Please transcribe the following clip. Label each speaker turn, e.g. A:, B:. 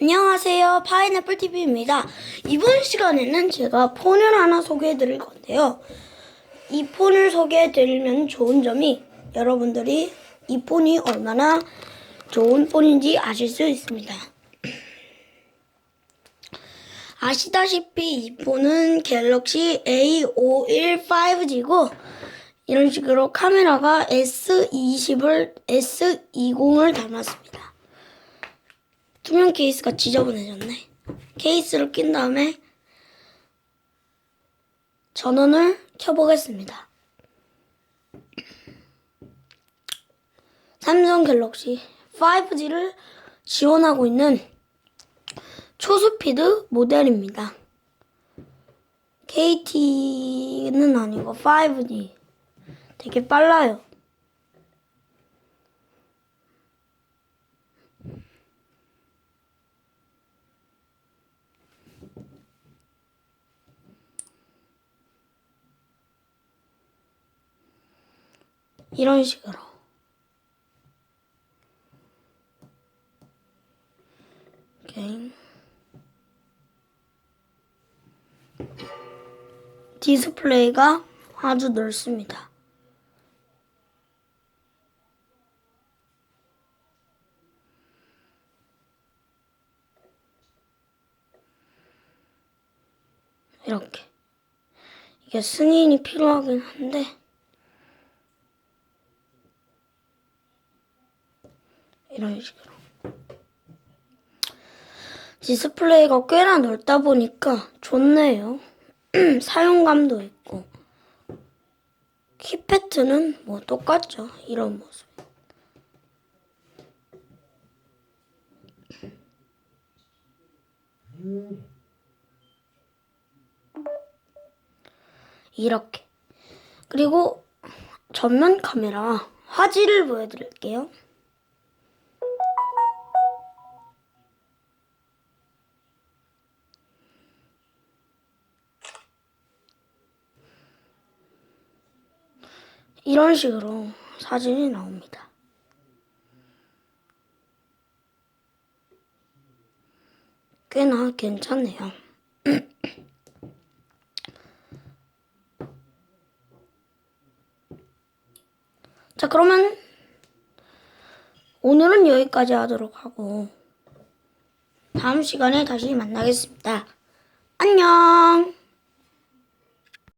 A: 안녕하세요. 파인애플 TV입니다. 이번 시간에는 제가 폰을 하나 소개해 드릴 건데요. 이 폰을 소개해 드리면 좋은 점이 여러분들이 이 폰이 얼마나 좋은 폰인지 아실 수 있습니다. 아시다시피 이 폰은 갤럭시 A51 5G고 이런 식으로 카메라가 S20을 S20을 담았습니다. 투명 케이스가 지저분해졌네. 케이스를 낀 다음에 전원을 켜보겠습니다. 삼성 갤럭시 5G를 지원하고 있는 초스피드 모델입니다. KT는 아니고 5G. 되게 빨라요. 이런 식으로. 오케이. 디스플레이가 아주 넓습니다. 이렇게. 이게 승인이 필요하긴 한데, 이런 식으로. 디스플레이가 꽤나 넓다 보니까 좋네요. 사용감도 있고. 키패트는 뭐 똑같죠. 이런 모습. 이렇게. 그리고 전면 카메라 화질을 보여드릴게요. 이런 식으로 사진이 나옵니다. 꽤나 괜찮네요. 자, 그러면 오늘은 여기까지 하도록 하고 다음 시간에 다시 만나겠습니다. 안녕!